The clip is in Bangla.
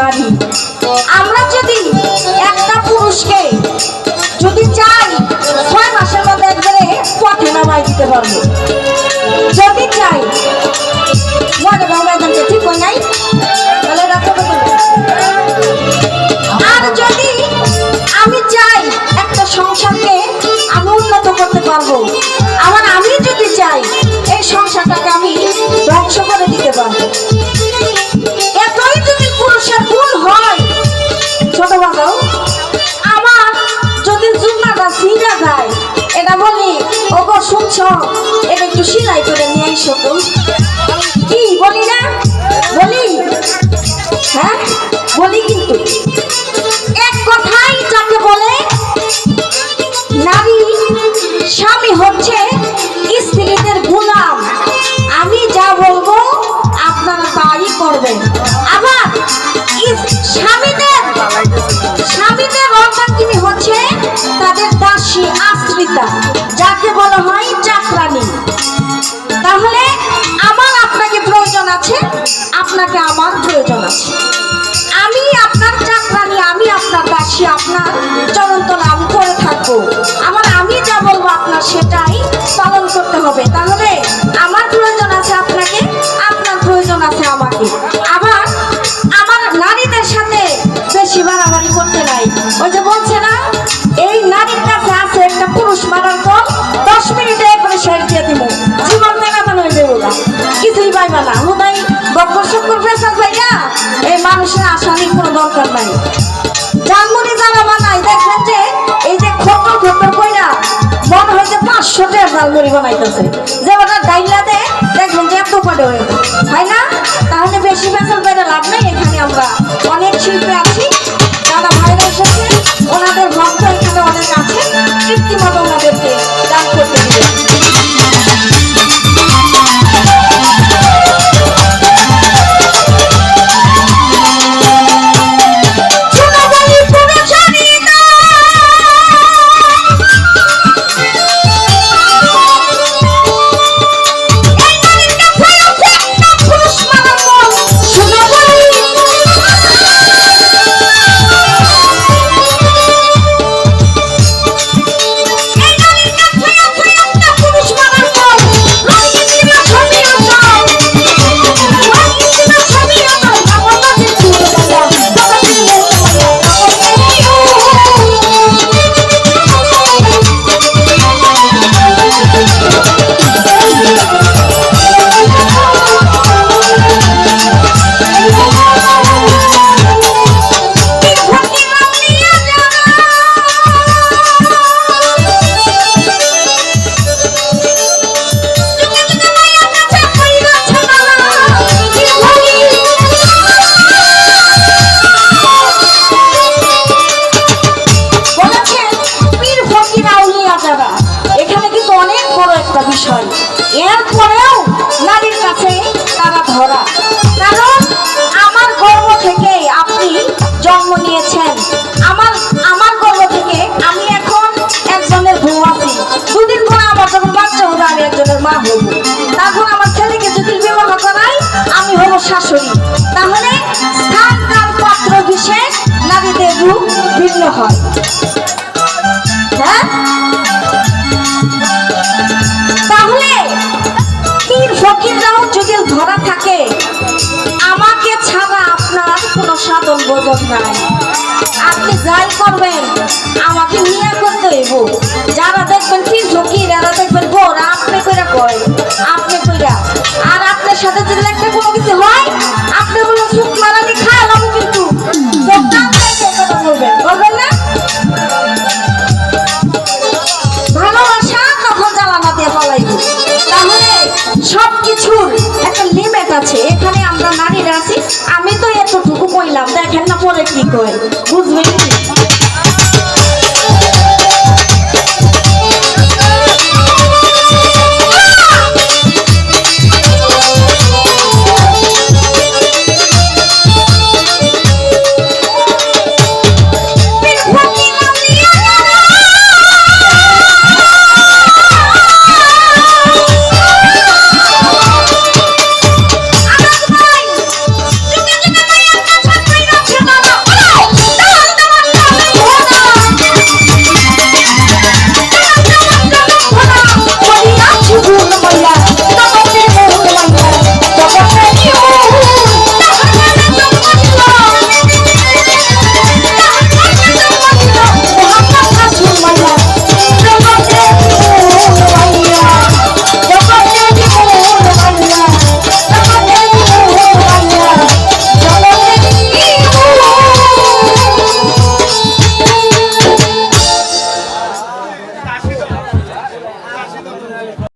নারী আমরা যদি একটা পুরুষকে যদি চাই, ছয় মাসের মধ্যে একবারে পথে নামাই দিতে পারব। যদি চাই, মনে বাবা এখানকে ঠিক নাই, তাহলে যদি আমি চাই একটা সংসারকে আমি উন্নত করতে পারব, আবার আমি যদি চাই এই সংসারটাকে আমি ধ্বংস করে দিতে পারব ওগো এটা একটু সিলাই করে নিয়ে এসো তো। কি, বলি না? বলি? হ্যাঁ? বলি কিন্তু। এক কথাই যাকে বলে, নারী স্বামী হচ্ছে স্ত্রীদের গোলাম। আমি যা বলব আপনারা তাই করবেন। আবার স্বামীদের স্বামীদের অর্ধাঙ্গিনী হচ্ছে তাদের দাসী, আশ্রিতা। আপনাকে আমার প্রয়োজন আছে। আমি আপনার চাকরানি, আমি আপনার দাসী, আপনার চরন্ত নাম করে থাকব। আমার আমি যা বলব আপনার সেটাই পালন করতে হবে। তাহলে কোনো দরকার নাই জানমনি জানা বানাই দেখবেন যে এই যে ছোট ছোট কইরা মনে হয় যে পাঁচশো টাকা জালমুড়ি বানাইতেছে। যে ওটা ডাইলা দে দেখবেন যে এত পড়ে হয়ে না? তাহলে বেশি বেসাল বাইরে লাভ নাই এখানে আমরা। মা হব। তখন আমার ছেলেকে যদি বিবাহ করাই, আমি হব শাশুড়ি। তাহলে স্থান, কাল, পাত্র, বিশেষ নারীদের রূপ ভিন্ন হয়। হ্যাঁ? তাহলে পীর ফকিররাও যদি ধরা থাকে, আমাকে ছাড়া আপনার কোনো সাধন বোধন নাই। আপনি যাই করবেন